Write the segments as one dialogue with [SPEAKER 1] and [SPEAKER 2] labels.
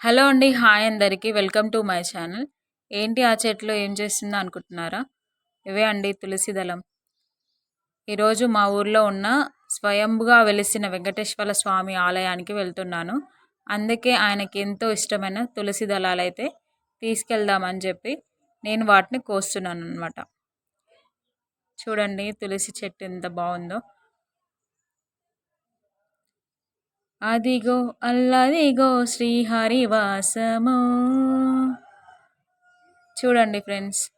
[SPEAKER 1] Hello అండి. Hi అందరికీ. Welcome to my channel. ఏంటి ఆ చెట్లు ఏం చేస్తుందో అనుకుంటున్నారా? ఇవే అండి తులసి దళం. ఈరోజు మా ఊర్లో ఉన్న స్వయంభుగా వెలిసిన వెంకటేశ్వర స్వామి ఆలయానికి వెళ్తున్నాను. అందుకే ఆయనకి ఎంతో ఇష్టమైన తులసి దళాలు అయితే తీసుకెళ్దామని చెప్పి నేను వాటిని కోస్తున్నాను అనమాట చూడండి తులసి చెట్టు ఎంత బాగుందో. అదిగో అల్లదిగో శ్రీహరివాసము. చూడండి ఫ్రెండ్స్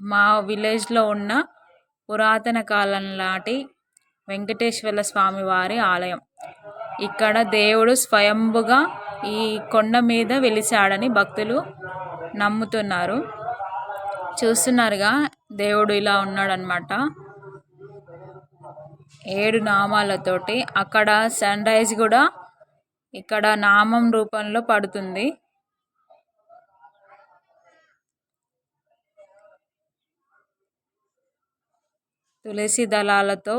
[SPEAKER 1] మా విలేజ్లో ఉన్న పురాతన కాలం లాంటి వెంకటేశ్వర స్వామి వారి ఆలయం. ఇక్కడ దేవుడు స్వయంభుగా ఈ కొండ మీద వెలిచాడని భక్తులు నమ్ముతున్నారు. చూస్తున్నారుగా దేవుడు ఇలా ఉన్నాడనమాట ఏడు నామాలతోటి అక్కడ సన్ రైజ్ కూడా ఇక్కడ నామం రూపంలో పడుతుంది. తులసి దళాలతో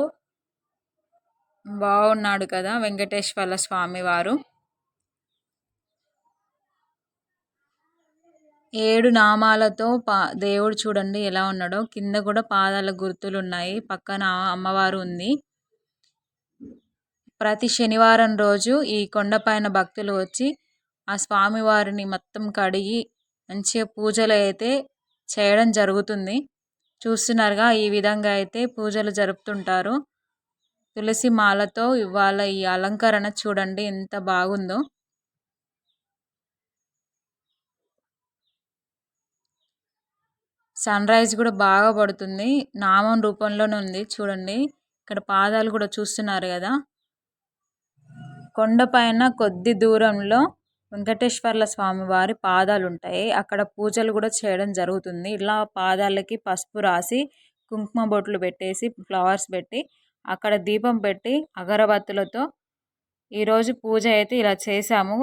[SPEAKER 1] బాగున్నాడు కదా వెంకటేశ్వర స్వామి వారు. ఏడు నామాలతో పా దేవుడు చూడండి ఎలా ఉన్నాడో. కింద కూడా పాదాల గుర్తులు ఉన్నాయి. పక్కన అమ్మవారు ఉంది. ప్రతి శనివారం రోజు ఈ కొండపైన భక్తులు వచ్చి ఆ స్వామివారిని మొత్తం కడిగి మంచిగా పూజలు అయితే చేయడం జరుగుతుంది. చూస్తున్నారుగా ఈ విధంగా అయితే పూజలు జరుపుతుంటారు. తులసి మాలతో ఇవాళ ఈ అలంకరణ చూడండి ఎంత బాగుందో. సన్ రైజ్ కూడా బాగా పడుతుంది. నామం రూపంలోనే ఉంది చూడండి. ఇక్కడ పాదాలు కూడా చూస్తున్నారు కదా. కొండపైన కొద్ది దూరంలో వెంకటేశ్వర్ల స్వామి వారి పాదాలు ఉంటాయి అక్కడ పూజలు కూడా చేయడం జరుగుతుంది. ఇలా పాదాలకి పసుపు రాసి కుంకుమ బొట్లు పెట్టేసి ఫ్లవర్స్ పెట్టి అక్కడ దీపం పెట్టి అగరబత్తులతో ఈరోజు పూజ అయితే ఇలా చేసాము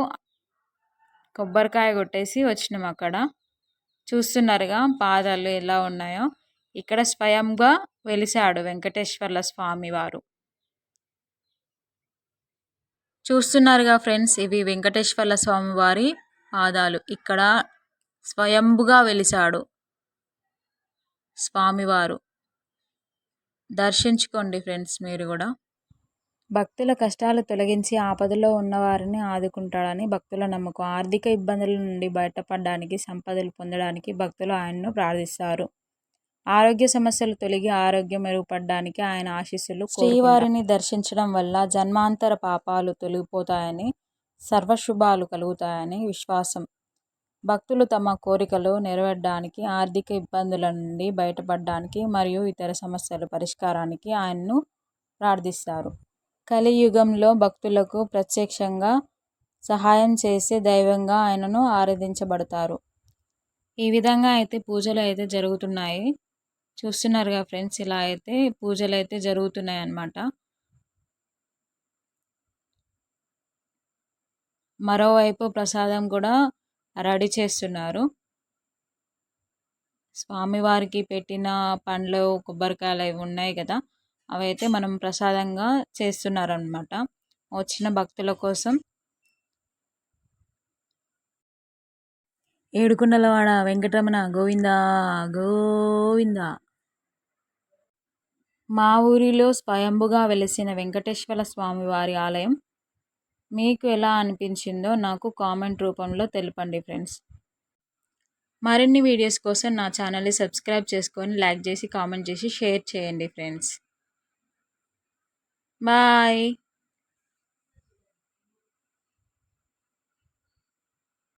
[SPEAKER 1] కొబ్బరికాయ కొట్టేసి వచ్చినాము అక్కడ. చూస్తున్నారుగా పాదాలు ఎలా ఉన్నాయో. ఇక్కడ స్వయంగా వెలిశాడు వెంకటేశ్వర్ల స్వామి వారు. చూస్తున్నారుగా ఫ్రెండ్స్ ఇవి వెంకటేశ్వర్ల స్వామి వారి పాదాలు. ఇక్కడ స్వయంభుగా వెలిశాడు స్వామివారు. దర్శించుకోండి ఫ్రెండ్స్ మీరు కూడా. భక్తుల కష్టాలు తొలగించి ఆపదలో ఉన్నవారిని ఆదుకుంటాడని భక్తుల నమ్మకం. ఆర్థిక ఇబ్బందుల నుండి బయటపడడానికి సంపదలు పొందడానికి భక్తులు ఆయన్ను ప్రార్థిస్తారు. ఆరోగ్య సమస్యలు తొలగి ఆరోగ్యం మెరుగుపడడానికి ఆయన ఆశీస్సులు శ్రీవారిని దర్శించడం వల్ల జన్మాంతర పాపాలు తొలగిపోతాయని సర్వశుభాలు కలుగుతాయని విశ్వాసం. భక్తులు తమ కోరికలు నెరవేర్చడానికి ఆర్థిక ఇబ్బందుల నుండి బయటపడడానికి మరియు ఇతర సమస్యల పరిష్కారానికి ఆయన్ను ప్రార్థిస్తారు. కలియుగంలో భక్తులకు ప్రత్యక్షంగా సహాయం చేసే దైవంగా ఆయనను ఆరాధించబడతారు. ఈ విధంగా అయితే పూజలు అయితే జరుగుతున్నాయి. చూస్తున్నారుగా ఫ్రెండ్స్ ఇలా అయితే పూజలు అయితే జరుగుతున్నాయి అన్నమాట మరోవైపు ప్రసాదం కూడా రెడీ చేస్తున్నారు. స్వామివారికి పెట్టిన పండ్లు కొబ్బరికాయలు అవి ఉన్నాయి కదా అవైతే మనం ప్రసాదంగా చేస్తున్నారనమాట వచ్చిన భక్తుల కోసం. ఏడుకొండలవాడ వెంకటరమణ గోవింద గోవింద. మా ఊరిలో స్వయంభుగా వెలిసిన వెంకటేశ్వర స్వామి వారి ఆలయం మీకు ఎలా అనిపించిందో నాకు కామెంట్ రూపంలో తెలపండి ఫ్రెండ్స్. మరిన్ని వీడియోస్ కోసం నా ఛానల్ని సబ్స్క్రైబ్ చేసుకొని లైక్ చేసి కామెంట్ చేసి షేర్ చేయండి ఫ్రెండ్స్. బాయ్.